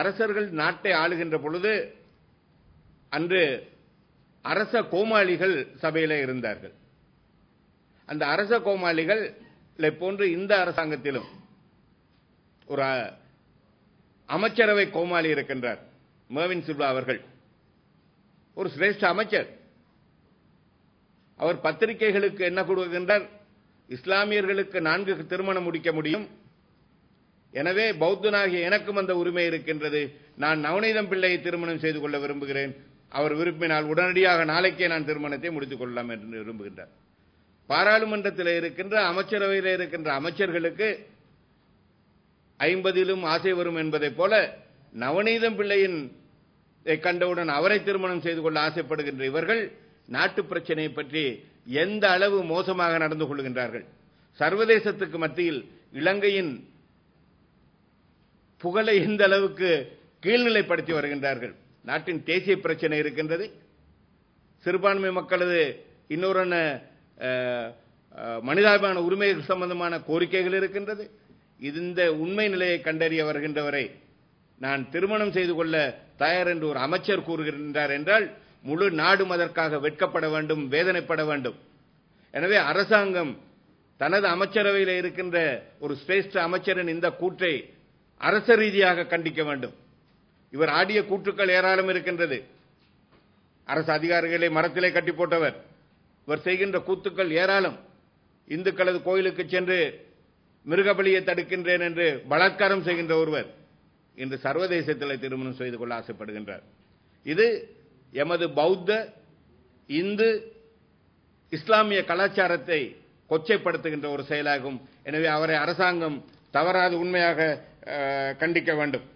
அரசர்கள் நாட்டை ஆளுகின்ற பொழுது அன்று அரச கோமாளிகள் சபையில இருந்தார்கள். அந்த அரச கோமாளிகள் போன்று இந்த அரசாங்கத்திலும் ஒரு அமைச்சரவை கோமாளி இருக்கின்றார் மேவின் சிப்லா அவர்கள். ஒரு சிரேஷ்ட அமைச்சர். அவர் பத்திரிகைகளுக்கு என்ன கொடுக்கின்றார்? இஸ்லாமியர்களுக்கு நான்கு திருமணம் முடிக்க முடியும். எனவே பௌத்தனாகிய எனக்கும் அந்த உரிமை இருக்கின்றது. நான் நவநீதம் பிள்ளையை திருமணம் செய்து கொள்ள விரும்புகிறேன். அவர் விரும்பினால் உடனடியாக நாளைக்கே நான் திருமணத்தை முடித்துக் கொள்ளலாம் என்று விரும்புகின்றார். பாராளுமன்றத்தில் இருக்கின்ற அமைச்சரவையில் இருக்கின்ற அமைச்சர்களுக்கு ஐம்பதிலும் ஆசை வரும் என்பதைப் போல நவநீதம் பிள்ளையின் கண்டவுடன் அவரை திருமணம் செய்து கொள்ள ஆசைப்படுகின்ற இவர்கள் நாட்டு பிரச்சனையை பற்றி எந்த அளவு மோசமாக நடந்து கொள்கின்றார்கள். சர்வதேசத்துக்கு மத்தியில் இலங்கையின் புகழை எந்த அளவுக்கு கீழ்நிலைப்படுத்தி வருகின்றார்கள்? நாட்டின் தேசிய பிரச்சனை இருக்கின்றது. சிறுபான்மை மக்களது இன்னொரு மனிதாபிமான உரிமைகள் சம்பந்தமான கோரிக்கைகள் இருக்கின்றது. இந்த உண்மை நிலையை கண்டறிய வருகின்றவரை நான் திருமணம் செய்து கொள்ள தயார் என்று ஒரு அமைச்சர் கூறுகின்றார் என்றால் முழு நாடும் அதற்காக வெட்கப்பட வேண்டும் வேதனைப்பட வேண்டும். எனவே அரசாங்கம் தனது அமைச்சரவையில் இருக்கின்ற ஒரு சிரேஷ்ட அமைச்சரின் இந்த கூற்றை அரச ரீதியாக கண்டிக்க வேண்டும். இவர் ஆடிய கூற்றுக்கள் ஏராளம் இருக்கின்றது. அரசு அதிகாரிகளை மரத்திலே கட்டி போட்டவர். இவர் செய்கின்ற கூத்துக்கள் ஏராளம். இந்துக்களது கோயிலுக்கு சென்று மிருகபலியை தடுக்கின்றேன் என்று பலாத்காரம் செய்கின்ற ஒருவர் இன்று சர்வதேசத்தில் திருமணம் செய்து கொள்ள ஆசைப்படுகின்றார். இது எமது பௌத்த இந்து இஸ்லாமிய கலாச்சாரத்தை கொச்சைப்படுத்துகின்ற ஒரு செயலாகும். எனவே அவரை அரசாங்கம் தவறாது உண்மையாக கண்டிக்க வேண்டும்.